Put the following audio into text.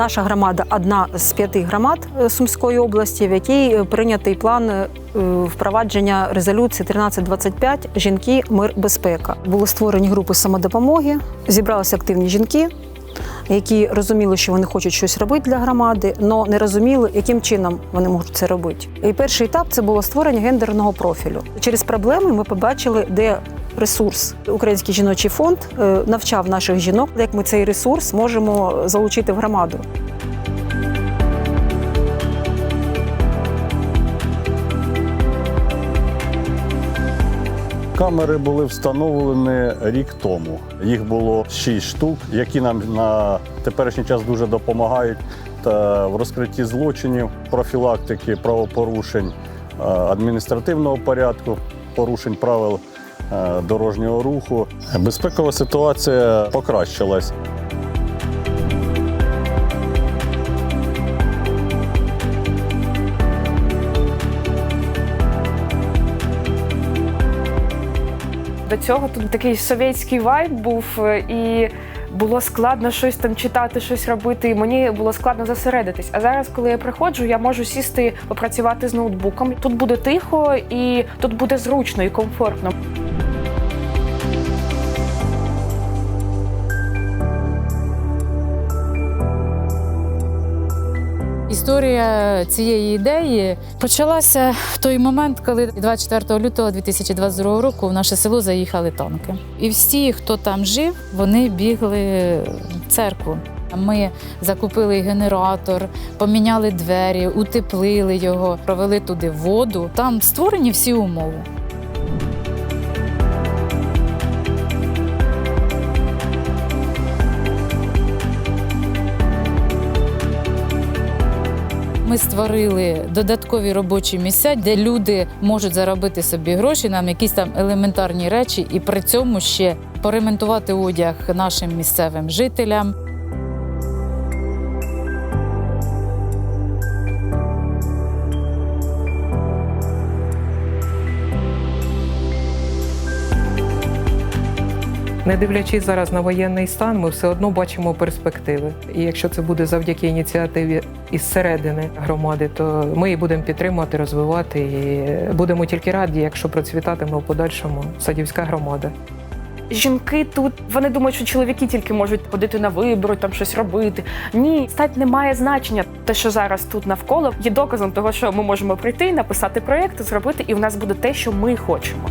Наша громада одна з п'яти громад е, Сумської області, в якій е, прийнятий план е, впровадження резолюції 1325 Жінки, мир, безпека. Були створені групи самодопомоги, зібралися активні жінки. Які розуміли, що вони хочуть щось робити для громади, але не розуміли, яким чином вони можуть це робити. І перший етап це було створення гендерного профілю. Через проблеми ми побачили, де ресурс. Український жіночий фонд е, навчав наших жінок, як ми цей ресурс можемо залучити в громаду. Камери були встановлені рік тому. Їх було шість штук, які нам на теперішній час дуже допомагають та в розкритті злочинів, профілактики правопорушень, е, адміністративного порядку, порушень правил е, дорожнього руху. Безпекова ситуація покращилась. До цього тут такий совєтський вайб був, е, і було складно щось там читати, щось робити. І мені було складно зосередитись. А зараз, коли я приходжу, я можу сісти попрацювати з ноутбуком. Тут буде тихо і тут буде зручно і комфортно. Історія цієї ідеї почалася в той момент, коли 24 лютого 2022 року в наше село заїхали танки. І всі, хто там жив, вони бігли в церкву. Ми закупили генератор, поміняли двері, утеплили його, провели туди воду. Там створені всі умови. Ми створили додаткові робочі місця, де люди можуть заробити собі гроші, нам якісь там елементарні речі, і при цьому ще поремонтувати одяг нашим місцевим жителям. Не дивлячись зараз на воєнний стан, ми все одно бачимо перспективи. І якщо це буде завдяки ініціативі із середини громади, то ми її будемо підтримувати, розвивати і будемо тільки раді, якщо процвітатиме в подальшому садівська громада. Жінки тут вони думають, що чоловіки тільки можуть ходити на вибори, там щось робити. Ні, стать не має значення. Те, що зараз тут навколо, є доказом того, що ми можемо прийти, написати проєкт, зробити, і в нас буде те, що ми хочемо.